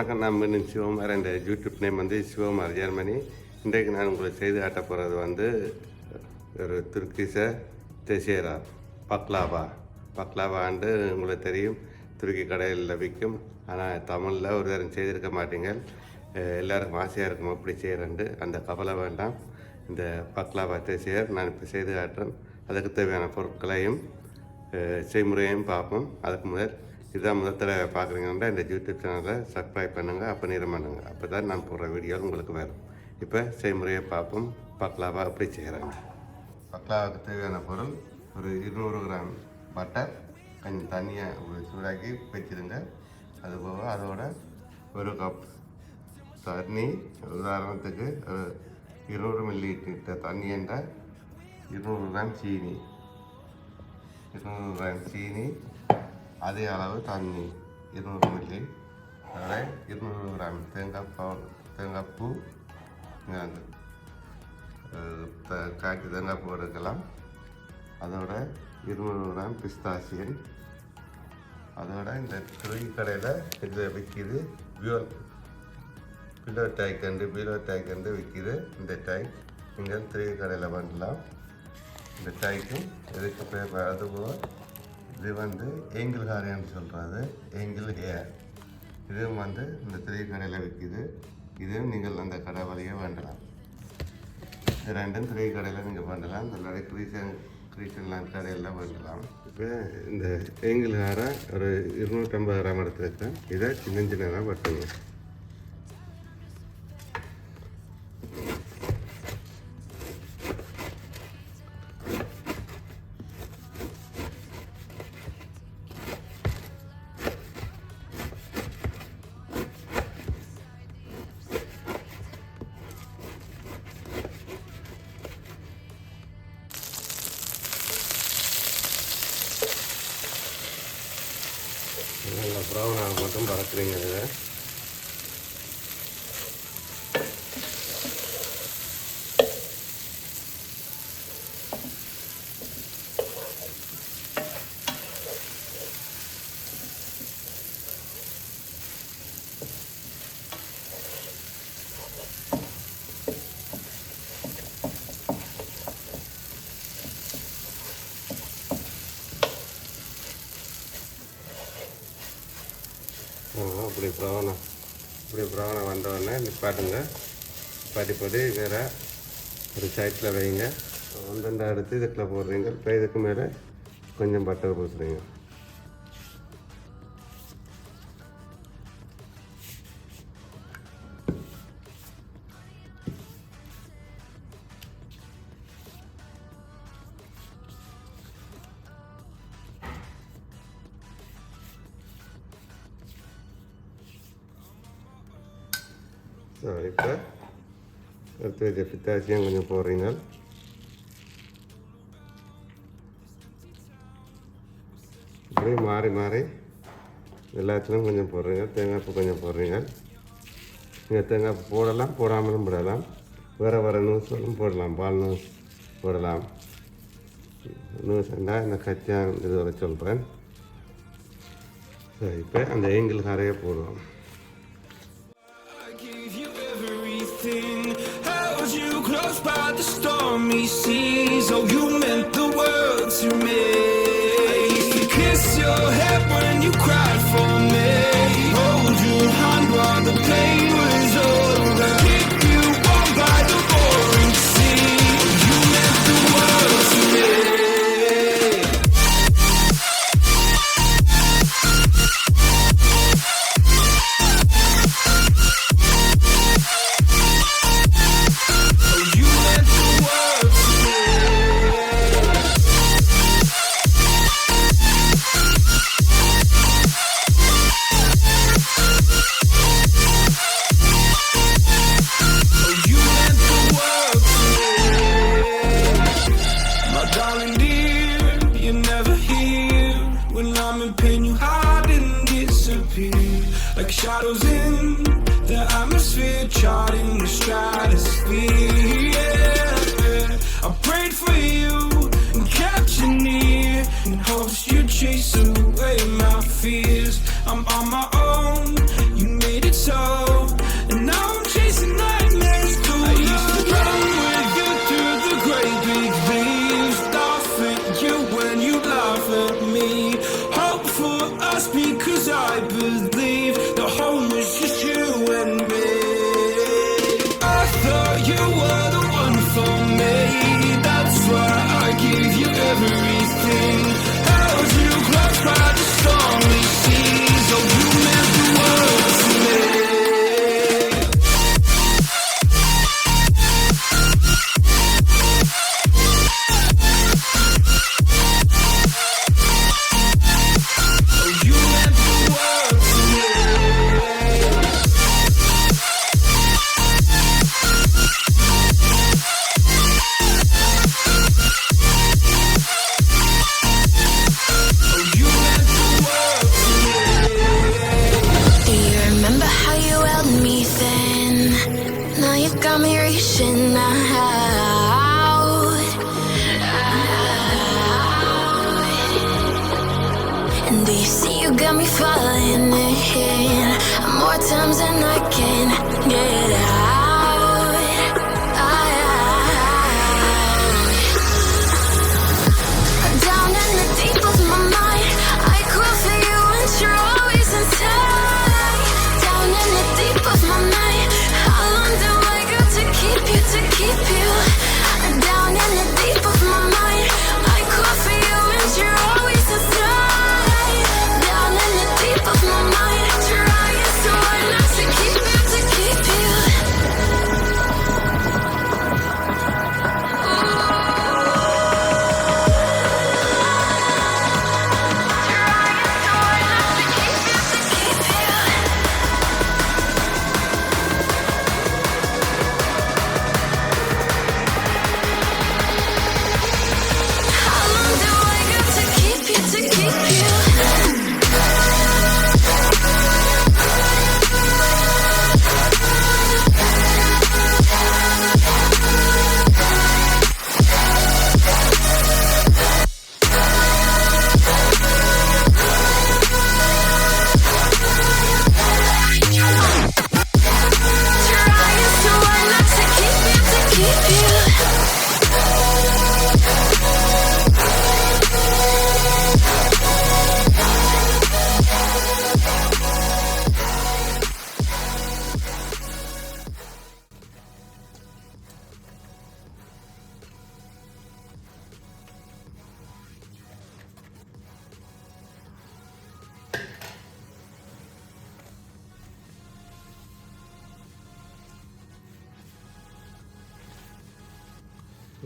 வணக்கம் நான் மீண்டும் சிவகுமார் என்ற யூடியூப் நேம் வந்து சிவகுமார் ஜெர்மனி. இன்றைக்கு நான் உங்களுக்கு செய்து காட்ட போகிறது வந்து ஒரு துருக்கிச தெசேரா பக்லாவா. பக்லாவாண்டு உங்களுக்கு தெரியும். துருக்கி கடையில் விற்கும். ஆனால் தமிழில் ஒரு தரம் செய்திருக்க மாட்டீங்க எல்லாருக்கும் ஆசையாக இருக்கும் அப்படி செய்கிறேன்ட்டு அந்த கவலை வேண்டாம். இந்த பக்லாவா தெசேர் நான் இப்போ செய்து காட்டுறேன். அதுக்கு தேவையான பொருட்களையும் செய்முறையும் செய்முறையையும் பார்ப்போம். அதுக்கு முதல் இதுதான் முதத்தில் பார்க்குறீங்கன்னா இந்த யூடியூப் சேனலை சப்ஸ்கிரைப் பண்ணுங்கள் அப்போ நேரம் பண்ணுங்கள் அப்போ தான் நான் போடுற வீடியோ உங்களுக்கு வரும். இப்போ செய்முறையை பார்ப்போம். பக்லாவா எப்படி செய்கிறாங்க பக்லாவுக்கு தேவையான பொருள் ஒரு இருநூறு கிராம் பட்டர் கொஞ்சம் தண்ணியை சூடாக்கி வச்சுருங்க. அதுபோக அதோட ஒரு கப் தண்ணி உதாரணத்துக்கு ஒரு இருநூறு மில்லி லிட்டர் தண்ணி என்றால் இருநூறு கிராம் சீனி. இருநூறு கிராம் சீனி அதே அளவு தண்ணி இருநூறு மில்லி அதோட இருநூறு கிராம் தேங்காய் பால் தேங்காய் பூ காய்ச்சி தேங்காய் பூ எடுக்கலாம். அதோட இருநூறு கிராம் பிஸ்தாசியன். அதோட இந்த துணி கடையில் இதில் விற்கிது வியோல் பிலோ டேக் கண்டு பிலோ டேக் கண்டு விற்கிது இந்த டேக் நீங்கள் த்ரீ கடையில் பண்ணலாம் இந்த டேக்கும் எதுக்கு பேர் அதுபோல் இது வந்து ஏங்கிள் ஹாரின்னு சொல்கிறது ஏங்கிள் ஹேர். இதுவும் வந்து இந்த திரை கடையில் விற்கிது. இதுவும் நீங்கள் அந்த கடை வழியே வேண்டலாம் இது ரெண்டும் திரை கடையில் நீங்கள் பண்ணலாம் இந்த நிறைய கிரீசன் கிரீசன்லாம் கடையில் வேண்டலாம் இப்போ இந்த ஏங்கிள் ஹாரை ஒரு இருநூற்றம்பது கிராம் எடுத்துருக்கேன். இதை சின்ன சின்னதாக வெட்டுங்க இது ப்ரௌனா வந்தோடனே நிப்பாட்டுங்க. நிப்பாட்டி போட்டு வேறு. ஒரு சைட்டில் வைங்க. அந்தந்த அடுத்து இதுக்குள்ள போடுறீங்க. இப்போ இதுக்கு மேலே கொஞ்சம் பட்டர் பூசுறீங்க. இப்போ எடுத்து வச்ச பித்தாச்சியும் கொஞ்சம் போடுறீங்க இப்படி மாறி மாறி எல்லாத்துலேயும் கொஞ்சம் போடுறீங்க தேங்காய் பூ கொஞ்சம் போடுறீங்க நீங்கள் தேங்காய் பூ போடலாம் போடாமலும் போடலாம் வேறு வேறு நியூஸ்களும் போடலாம் பால் நூஸ் போடலாம் நூஸ்ண்டா இந்த கச்சா இது வரை சொல்கிறேன் சரி இப்போ அந்த ஏங்கிள் கரையை போடுவோம் held you close by the stormy seas. Oh, you meant the world to me.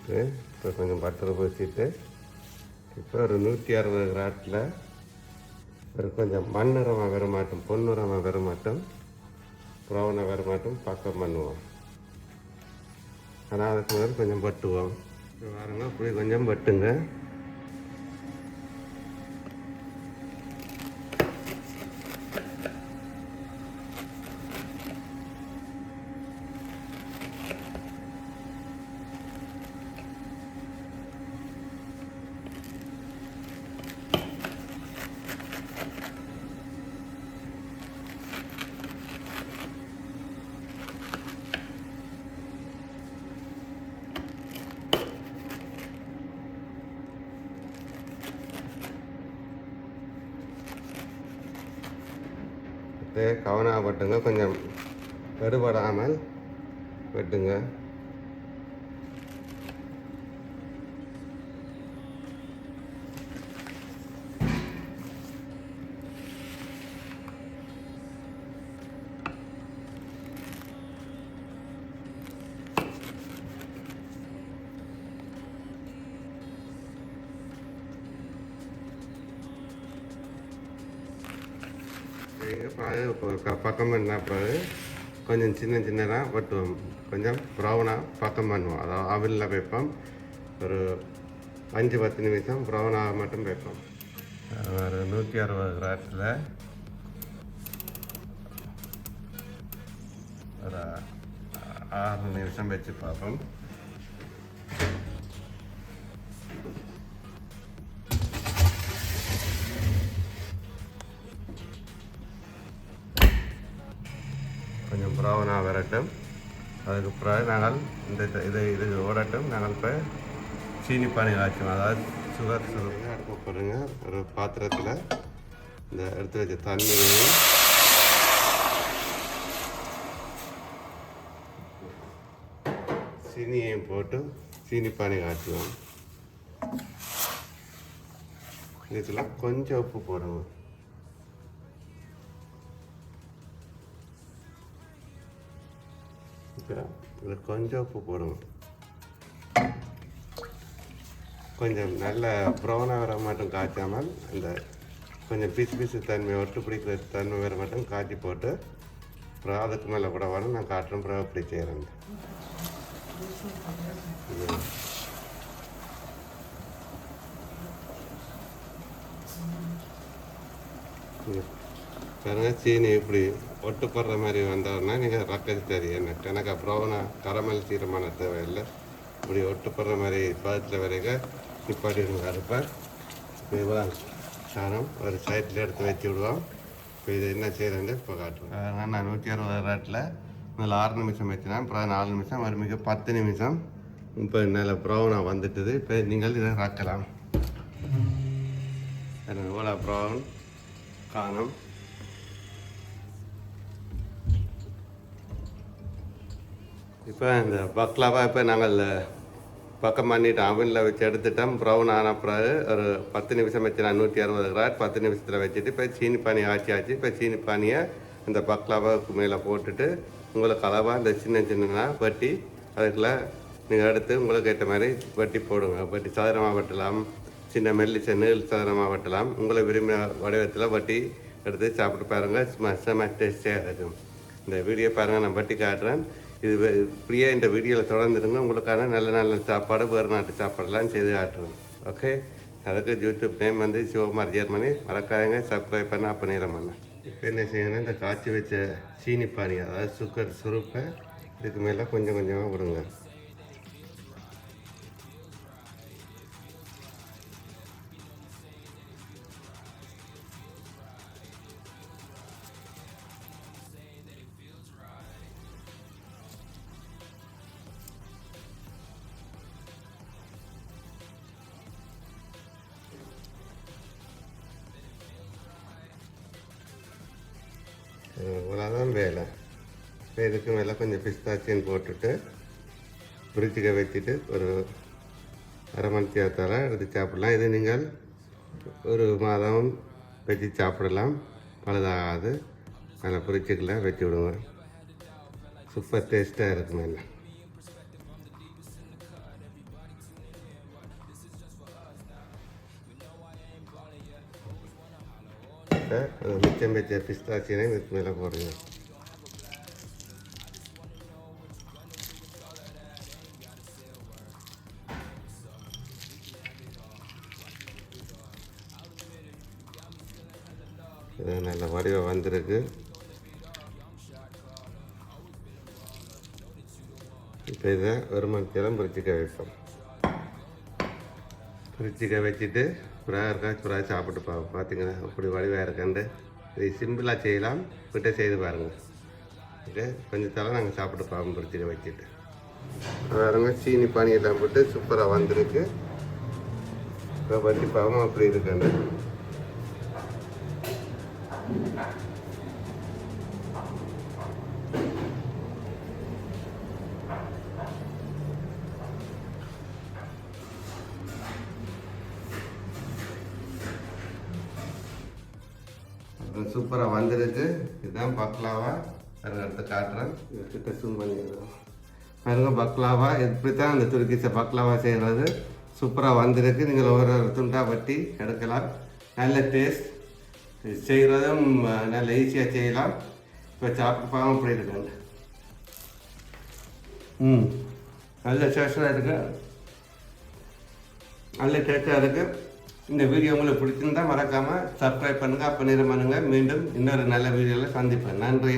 Okay இப்போ கொஞ்சம் பட்டரை பூசிட்டு இப்போ ஒரு நூற்றி அறுபது கிராட்டில் ஒரு கொஞ்சம் மண்ணுரமாக வர மாட்டோம் வரமாட்டோம் வர மாட்டோம் ப்ரௌனாக வரமாட்டோம் பக்கம் பண்ணுவோம். ஆனால் அதுக்கு முதல் கொஞ்சம் பட்டுவோம் இப்போ பாருங்க அப்படி கொஞ்சம் பட்டுங்க இது கொஞ்சம் எடுபடாமல் வெட்டுங்க. பக்கம் பண்ண பிறகு கொஞ்சம் சின்ன சின்னதாக பட் கொஞ்சம் ப்ரௌனாக பக்கம் பண்ணுவோம். அதாவது அவலில் வைப்போம். ஒரு அஞ்சு பத்து நிமிஷம் ப்ரௌனாக மட்டும் வைப்போம். ஒரு நூற்றி அறுபது கிராட்டில் ஒரு ஆறு நிமிஷம் வச்சு பார்ப்போம். அதுக்கு பிறகு நாங்கள் இந்த இது இதை இது ஓடட்டும். நாங்கள் இப்போ சீனி பானை காய்ச்சுவோம் அதாவது சுகர் சுகர். அடுப்பு போடுங்க ஒரு பாத்திரத்தில் இந்த எடுத்து வச்ச தண்ணியையும் சீனியையும் போட்டு சீனி பானை காய்ச்சுவோம் இதில் கொஞ்சம் உப்பு போடுங்க வச்சுருக்கேன் இதில் கொஞ்சம் உப்பு போடுவோம் கொஞ்சம் நல்ல ப்ரௌனாக வர மட்டும் காய்ச்சாமல் அந்த கொஞ்சம் பிசு பிசு தன்மை ஒட்டு பிடிக்கிற தன்மை வர மட்டும் காய்ச்சி போட்டு அப்புறம் அதுக்கு மேலே கூட வரும் நான் காட்டுறேன் அப்புறம் அப்படி செய்கிறேன் பாருங்க சீனி இப்படி ஒட்டு போடுற மாதிரி வந்தோன்னா நீங்கள் ரக்கது தெரியும் எனக்கு எனக்கு ப்ரௌனாக கரமல் சீரமான தேவையில்லை. இப்படி ஒட்டு போடுற மாதிரி பதத்தில் வரைக்கும் நிப்பாட்டிடுங்க அடுப்பை இப்போ இவ்வளோ சாரம் ஒரு சைட்டில் எடுத்து வச்சு விடுவோம். இப்போ இது என்ன செய்யறேன்னு இப்போ காட்டுவேன் நான் நூற்றி அறுபது ரேட்டில் முதல்ல ஆறு நிமிஷம் வச்சுனா அப்புறம் நாலு நிமிஷம் மறுமிக்க பத்து நிமிஷம். இப்போ நல்ல ப்ரௌனாக வந்துட்டுது. இப்போ நீங்கள் இதை ராக்கலாம். இவ்வளோ ப்ரௌன் காணும். இப்போ இந்த பக்லாவா இப்போ நாங்கள் பக்கம் பண்ணிட்டோம் அவனில் வச்சு எடுத்துட்டோம். ப்ரௌன் ஆன பிறகு ஒரு பத்து நிமிஷம் வச்சு நான் நூற்றி அறுபது கிராட் பத்து நிமிஷத்தில் வச்சுட்டு இப்போ சீனி பானி ஆச்சி ஆச்சு இப்போ சீனி பானியை இந்த பக்லாவாவுக்கு மேலே போட்டுட்டு உங்களுக்கு அளவாக இந்த சின்ன சின்னனா வட்டி அதுக்குள்ள நீங்கள் எடுத்து உங்களுக்கு ஏற்ற மாதிரி வட்டி போடுங்க. வட்டி சதுரமாக வெட்டலாம். சின்ன மெல்லிச நீள் சதுரமாக வெட்டலாம். உங்களை விரும்பின வடிவத்தில் வட்டி எடுத்து சாப்பிட்டு பாருங்கள் சும்மா செம்ம டேஸ்டியாக இருக்கும். இந்த வீடியோ பாருங்கள் நான் வட்டி காட்டுறேன். இது இப்படியே இந்த வீடியோவில் தொடர்ந்துருங்க. உங்களுக்கான நல்ல நல்ல சாப்பாடு வேறு நாட்டு சாப்பாடுலாம் செய்து ஆட்டுறோம் ஓகே அதுக்கு யூடியூப் நேம் வந்து சிவகுமார் ஜெர்மனி. மறக்காதங்க. சப்ஸ்கிரைப் பண்ண அப்போ நேரம் இப்போ என்ன செய்யணும் இந்த காய்ச்சி வச்ச சீனி பானி அதாவது சுகர் சுருப்பை இதுக்கு மேலே கொஞ்சம் கொஞ்சமாக விடுங்க இப்போ இதுக்கு மேலே கொஞ்சம் பிஸ்தாச்சியன் போட்டுட்டு ஃப்ரிட்ஜுக்கு வச்சுட்டு ஒரு அரை மணி நேரத்தால் எடுத்து சாப்பிடலாம். இது நீங்கள் ஒரு மாதம் வச்சு சாப்பிடலாம். பழுதாகாது. நல்லா ஃப்ரிட்ஜுக்குள்ள வச்சு விடுங்க. சூப்பர் டேஸ்ட்டாக இருக்கும் எல்லாம் மிச்சம் வச்ச பிஸ்தாச்சியனை இதுக்கு மேலே போடுங்க. இது நல்ல வடிவம் வந்திருக்கு. இப்போ இதை ஒரு மணி பிரிச்சுக்க வைப்போம். பிரிச்சுக்க வச்சுட்டு புறா இருக்கா புறா சாப்பிட்டு பா பார்த்தீங்கன்னா அப்படி வடிவாக இருக்கண்டு. இதை சிம்பிளாக செய்யலாம். விட்டு செய்து பாருங்கள் ஓகே? கொஞ்சம் தலை நாங்கள் சாப்பிட்டு பார்ப்போம் பிரிச்சுக்க வச்சுட்டு. பாருங்க சீனி பானி எல்லாம் போட்டு சூப்பராக வந்திருக்கு. இப்போ பற்றி பாவம் அப்படி இருக்குண்டு. இதுதான் பக்லாவா பாருங்க எடுத்து காட்டுறேன். கிட்ட பண்ணிடுறோம் பாருங்க பக்லாவா இப்படி தான் அந்த துருக்கிச பக்லாவா செய்கிறது. சூப்பராக வந்திருக்கு. நீங்கள் ஒரு ஒரு துண்டா வட்டி எடுக்கலாம். நல்ல டேஸ்ட் செய்கிறதும் நல்ல ஈஸியாக செய்யலாம். இப்போ சாப்பிட்டு பாவம் அப்படி இருக்காங்க ம். நல்ல டேஸ்டாக இருக்குது நல்ல டேஸ்ட்டாக இருக்குது இந்த வீடியோ உங்களுக்கு பிடிச்சிருந்தா மறக்காமல் சப்ஸ்கிரைப் பண்ணுங்கள் அப்போ நேரம் பண்ணுங்கள் மீண்டும் இன்னொரு நல்ல வீடியோவில் சந்திப்பேன் நன்றி.